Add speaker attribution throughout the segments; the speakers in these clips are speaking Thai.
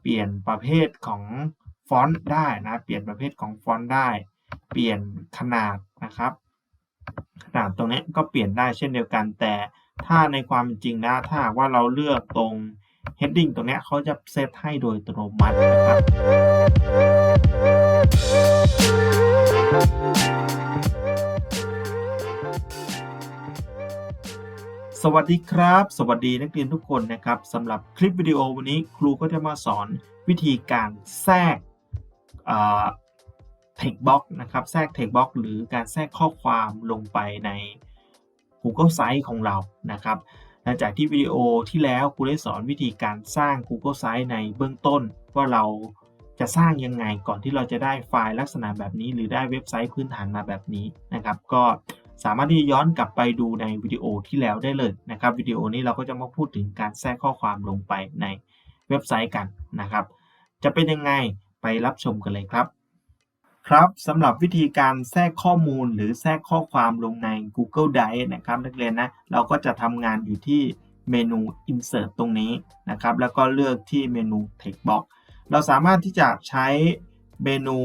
Speaker 1: เปลี่ยนประเภทของฟอนต์ได้นะเปลี่ยนประเภทของฟอนต์ได้ เปลี่ยนขนาดนะครับขนาดตรงนี้ก็เปลี่ยนได้เช่นเดียวกัน แต่ถ้าในความจริงนะถ้าว่าเราเลือกตรง heading ตรงนี้เขาจะเซตให้โดยอัตโนมัตินะครับ สวัสดีครับ สวัสดีนักเรียนทุกคนนะครับสำหรับคลิปวิดีโอวันนี้ครูก็จะมาสอนวิธีการแทรกเทคบ็อกนะครับแทรกเทคบ็อกหรือการแทรกข้อความลงไปใน Google Sites ของเรานะครับหลังจากที่วิดีโอที่แล้วครูได้สอนวิธีการสร้าง Google Sites ในเบื้องต้น ว่าเราจะสร้างยังไงก่อนที่เราจะได้ไฟล์ลักษณะแบบนี้ หรือได้เว็บไซต์พื้นฐานมาแบบนี้นะครับ ก็ สามารถที่จะย้อนกลับไปดูในวิดีโอที่แล้วได้เลยนะครับวิดีโอนี้เราก็จะมาพูดถึงการแทรกข้อความลงไปในเว็บไซต์กันนะครับ จะเป็นยังไงไปรับชมกันเลยครับ ครับสำหรับวิธีการแทรกข้อมูลหรือแทรกข้อความลงใน Google Drive นะครับนักเรียนนะเราก็จะทำงานอยู่ที่เมนู Insert ตรงนี้นะครับ แล้วก็เลือกที่เมนู Text Box เราสามารถที่จะใช้ เมนู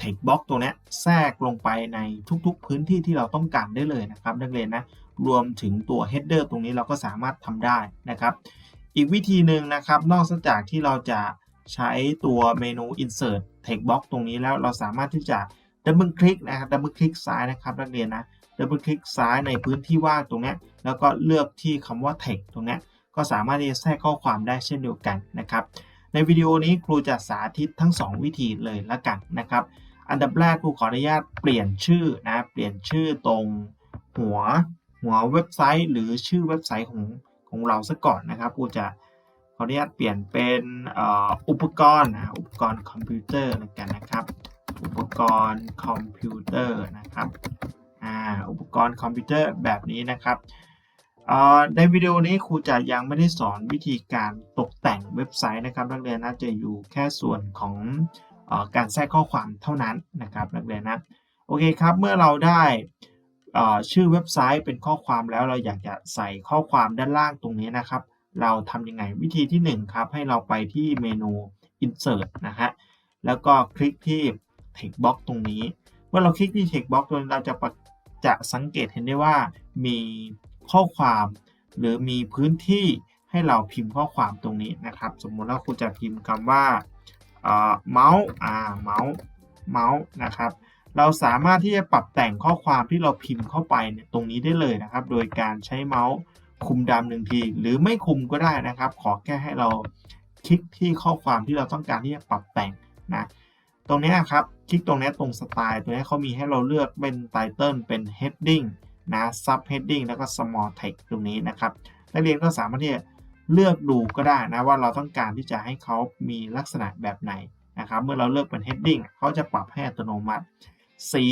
Speaker 1: Text Box ตัวนี้แทรกลงไปในทุกๆ พื้นที่ที่เราต้องการได้เลยนะครับ นักเรียนนะรวมถึงตัว Header ตรงนี้เราก็สามารถทำได้นะครับ อีกวิธีหนึ่งนะครับ นอกจากที่เราจะใช้ตัวเมนู insert text box ตรงนี้แล้วเราสามารถที่จะดับเบิลคลิกนะครับดับเบิลคลิกซ้ายนะครับนักเรียนนะดับเบิลคลิกซ้ายในพื้นที่ว่างตรงนี้แล้วก็เลือกที่คำว่า text ตรงนี้ก็สามารถที่จะแทรกข้อความได้เช่นเดียวกันนะครับ ในวิดีโอนี้ครูจะสาธิตทั้ง 2 วิธีเลยละกันนะครับ อันดับแรกครูขออนุญาตเปลี่ยนชื่อนะเปลี่ยนชื่อตรงหัวหัวเว็บไซต์ หรือชื่อเว็บไซต์ของของเราซะก่อนนะครับครูจะขออนุญาตเปลี่ยนเป็นอุปกรณ์นะอุปกรณ์คอมพิวเตอร์ล้วกันนะครับ อุปกรณ์คอมพิวเตอร์นะครับอ่าอุปกรณ์คอมพิวเตอร์แบบนี้นะครับ ในวิดีโอนี้ครูจะยังไม่ได้สอนวิธีการตกแต่งเว็บไซต์นะครับนักเรียนน่าจะอยู่แค่ส่วนของอการแทรกข้อความเท่านั้นนะครับนักเรียนนะโอเคครับเมื่อเราได้ชื่อเว็บไซต์เป็นข้อความแล้วเราอยากจะใส่ข้อความด้านล่างตรงนี้นะครับ เราทำยังไงวิธีที่ 1 ครับ ให้เราไปที่เมนู insert นะฮะแล้วก็คลิกที่ text box ตรงนี้ เมื่อเราคลิกที่ text box ตรงนี้เราจะจะสังเกตเห็นได้ว่ามี ข้อความ หรือมีพื้นที่ให้เราพิมพ์ข้อความตรงนี้นะครับ สมมุติว่าคุณจะพิมพ์คำว่าเมาส์อ่าเมาส์เมาส์นะครับ เราสามารถที่จะปรับแต่งข้อความที่เราพิมพ์เข้าไปตรงนี้ได้เลยนะครับ โดยการใช้เมาส์คุมดำหนึ่งที หรือไม่คุมก็ได้นะครับ ขอแค่ให้เราคลิกที่ข้อความที่เราต้องการที่จะปรับแต่งนะตรงนี้ครับ คลิกตรงนี้ตรงสไตล์ตัวนี้เขามีให้เราเลือกเป็นไตเติลเป็น heading นะ sub heading แล้วก็ small text ตรงนี้นะครับ นักเรียนก็สามารถที่จะเลือกดูก็ได้นะว่าเราต้องการที่จะให้เขามีลักษณะแบบไหนนะครับ เมื่อเราเลือกเป็น heading เขาจะปรับให้อัตโนมัติ สี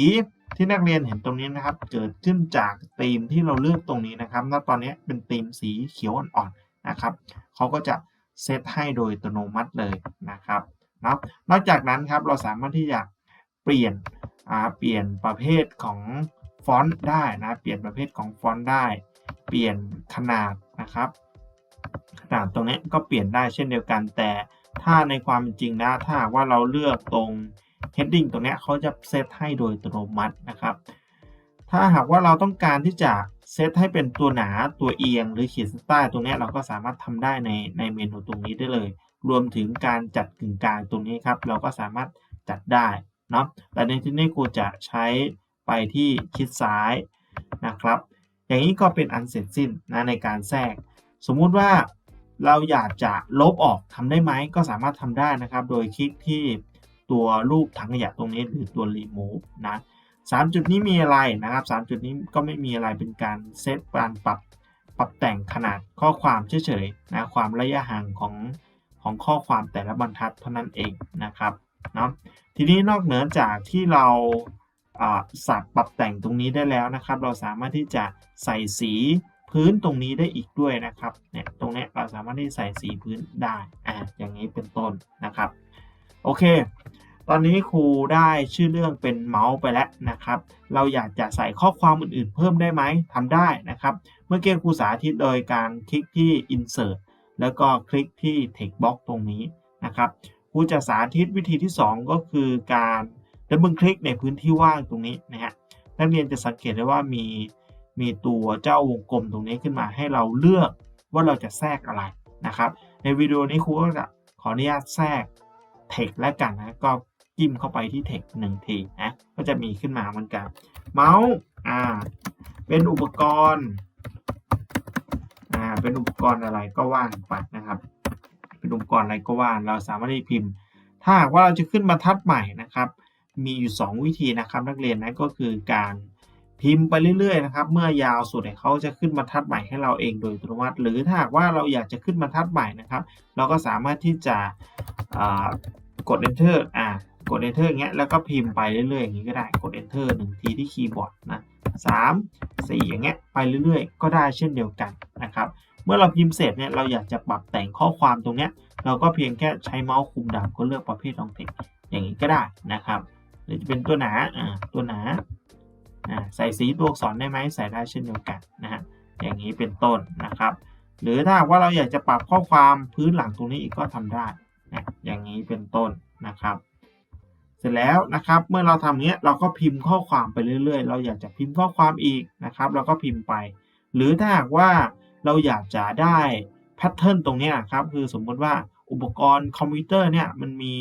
Speaker 1: ที่นักเรียนเห็นตรงนี้นะครับ เกิดขึ้นจากธีมที่เราเลือกตรงนี้นะครับ ณ ตอนนี้เป็นธีมสีเขียวอ่อนๆนะครับ เขาก็จะเซตให้โดยอัตโนมัติเลยนะครับเนาะนอกจากนั้นครับเราสามารถที่จะเปลี่ยนเปลี่ยนประเภทของ ฟอนต์ได้นะ เปลี่ยนประเภทของฟอนต์ได้ เปลี่ยนขนาดนะครับ ขนาดตรงนี้ก็เปลี่ยนได้เช่นเดียวกัน แต่ถ้าในความจริงนะ ถ้าว่าเราเลือกตรง heading ตรงนี้เขาจะเซตให้โดยอัตโนมัตินะครับ ถ้าหากว่าเราต้องการที่จะเซตให้เป็นตัวหนาตัวเอียง หรือขีดเส้นใต้ตรงนี้เราก็สามารถทำได้ในในเมนูตรงนี้ได้เลย รวมถึงการจัดกึ่งกลางตรงนี้ครับ เราก็สามารถจัดได้เนาะแต่ในที่นี้ครูจะใช้ ไปที่คิดซ้ายนะครับ อย่างนี้ก็เป็นอันเสร็จสิ้นนะในการแทรก สมมุติว่าเราอยากจะลบออกทำได้ไหมก็สามารถทำได้นะครับ โดยคลิกที่ตัวรูปถังขยะตรงนี้หรือตัว remove นะสามจุดนี้มีอะไรนะครับสามจุดนี้ก็ไม่มีอะไรเป็นการเซตการปรับปรับแต่งขนาดข้อความเฉยๆนะความระยะห่างของของข้อความแต่ละบรรทัดเท่านั้นเองนะครับเนาะทีนี้นอกเหนือจากที่เรา สับปรับแต่งตรงนี้ได้แล้วนะครับ เราสามารถที่จะใส่สีพื้นตรงนี้ได้อีกด้วยนะครับเนี่ยตรงนี้เราสามารถที่ใส่สีพื้นได้อ่าอย่างนี้เป็นต้นนะครับโอเค ตอนนี้ครูได้ชื่อเรื่องเป็นเมาส์ไปแล้วนะครับ เราอยากจะใส่ข้อความอื่นๆ เพิ่มได้ไหมทำได้นะครับ เมื่อกี้ครูสาธิตโดยการคลิกที่ insert แล้วก็คลิกที่ text box ตรงนี้นะครับครูจะสาธิตวิธีที่ 2 ก็คือการ ดับเบิลคลิกในพื้นที่ว่างตรงนี้นะฮะนักเรียนจะสังเกตได้ว่ามีมีตัวเจ้าวงกลมตรงนี้ขึ้นมาให้เราเลือกว่าเราจะแทรกอะไรนะครับ ในวิดีโอนี้ครูก็จะขออนุญาตแทรก text แล้วกันนะก็จิ้มเข้าไปที่ text หนึ่งทีนะก็จะมีขึ้นมาเหมือนกันเมาส์อ่าเป็นอุปกรณ์อ่าเป็นอุปกรณ์อะไรก็ว่างไปนะครับ เป็นอุปกรณ์อะไรก็ว่างเราสามารถที่พิมพ์ ถ้าหากว่าเราจะขึ้นบรรทัดใหม่นะครับ มีอยู่ 2 วิธีนะครับนักเรียนนะก็คือการพิมพ์ไปเรื่อยๆนะครับ เมื่อยาวสุดเนี่ยเขาจะขึ้นบรรทัดใหม่ให้เราเองโดยอัตโนมัติ หรือถ้าหากว่าเราอยากจะขึ้นบรรทัดใหม่นะครับ เราก็สามารถที่จะกด enter อ่ากด enter อย่างเงี้ยแล้วก็พิมพ์ไปเรื่อยๆอย่างนี้ก็ได้กด enter หนึ่งทีที่คีย์บอร์ดนะสามสี่อย่างเงี้ยไปเรื่อยๆ ก็ได้เช่นเดียวกันนะครับ เมื่อเราพิมพ์เสร็จเนี่ยเราอยากจะปรับแต่งข้อความตรงเนี้ยเราก็เพียงแค่ใช้เมาส์คุมดำก็เลือกประเภทลองเทคอย่างนี้ก็ได้นะครับ หรือจะเป็นตัวหนาอ่าตัวหนาอ่าใส่สีตัวอักษรได้ไหมใส่ได้เช่นเดียวกันนะฮะอย่างนี้เป็นต้นนะครับ หรือถ้าว่าเราอยากจะปรับข้อความพื้นหลังตรงนี้อีกก็ทำได้นะอย่างนี้เป็นต้นนะครับ เสร็จแล้วนะครับเมื่อเราทำเนี้ยเราก็พิมพ์ข้อความไปเรื่อย ๆ เราอยากจะพิมพ์ข้อความอีกนะครับ เราก็พิมพ์ไป หรือถ้าหากว่าเราอยากจะได้แพทเทิร์นตรงเนี้ยครับคือสมมติว่าอุปกรณ์คอมพิวเตอร์เนี่ยมันมี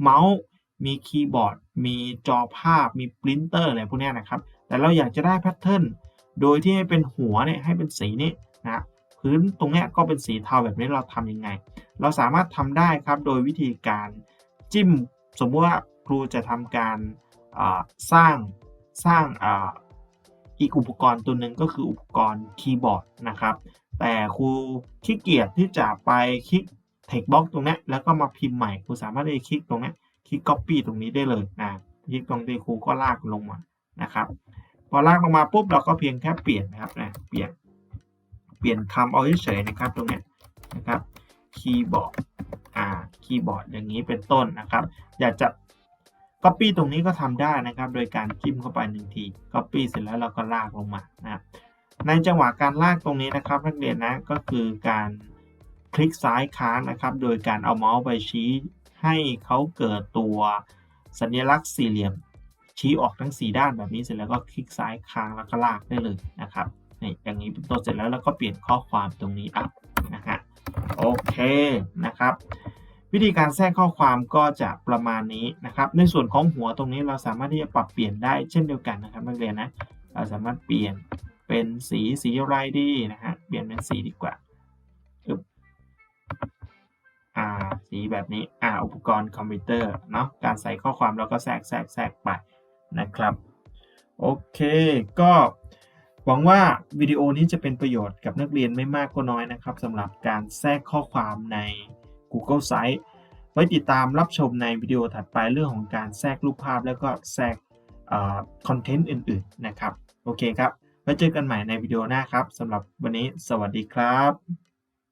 Speaker 1: เมาส์ มีคีย์บอร์ด มีจอภาพ มีปรินเตอร์อะไรพวกนี้นะครับ แต่เราอยากจะได้แพทเทิร์น โดยที่ให้เป็นหัวเนี่ยให้เป็นสีนี้นะพื้นตรงนี้ก็เป็นสีเทาแบบนี้เราทำยังไง เราสามารถทำได้ครับโดยวิธีการจิ้ม สมมติว่าครูจะทำการสร้างสร้างอ,อีกอุปกรณ์ตัวหนึ่งก็คืออุปกรณ์คีย์บอร์ดนะครับ แต่ครูขี้เกียจที่จะไปคลิก text box ตรงนี้แล้วก็มาพิมพ์ใหม่ครูสามารถได้คลิกตรงนี้ คลิก copy ตรงนี้ได้เลยนะคลิกตรงที่ครูก็ลากลงมานะครับ พอลากลงมาปุ๊บเราก็เพียงแค่เปลี่ยนนะครับนะเปลี่ยนเปลี่ยนคำเอาเฉยๆนะครับตรงนี้นะครับคีย์บอร์ดอ่าคีย์บอร์ดอย่างนี้เป็นต้นนะครับ อยากจะ Copy ตรงนี้ก็ทำได้นะครับ โดยการจิ้มเข้าไปหนึ่งที Copy เสร็จแล้วเราก็ลากลงมานะครับในจังหวะการลากตรงนี้นะครับนักเรียนนะก็คือการคลิกซ้ายค้างนะครับ โดยการเอาเมาส์ไปชี้ ให้เขาเกิดตัวสัญลักษณ์สี่เหลี่ยม ชี้ออกทั้ง 4 ด้านแบบนี้เสร็จแล้วก็คลิกซ้ายค้างแล้วก็ลากได้เลยนะครับนี่อย่างนี้เป็นต้นเสร็จแล้วเราก็เปลี่ยนข้อความตรงนี้อัพนะฮะโอเคนะครับ วิธีการแทรกข้อความก็จะประมาณนี้นะครับ ในส่วนของหัวตรงนี้เราสามารถที่จะปรับเปลี่ยนได้เช่นเดียวกันนะครับนักเรียนนะเราสามารถเปลี่ยนเป็นสีสีอะไรดีนะฮะเปลี่ยนเป็นสีดีกว่า สีแบบนี้อ่าอุปกรณ์คอมพิวเตอร์เนาะการใส่ข้อความเราก็แทรกแทรกแทรกไปนะครับโอเคก็หวังว่าวิดีโอนี้จะเป็นประโยชน์กับนักเรียนไม่มากก็น้อยนะครับสำหรับการแทรกข้อความใน Google Site ไว้ติดตามรับชมในวิดีโอถัดไปเรื่องของการแทรกรูปภาพ แล้วก็แทรกคอนเทนต์อื่นๆนะครับ โอเคครับ ไว้เจอกันใหม่ในวิดีโอหน้าครับสำหรับวันนี้สวัสดีครับ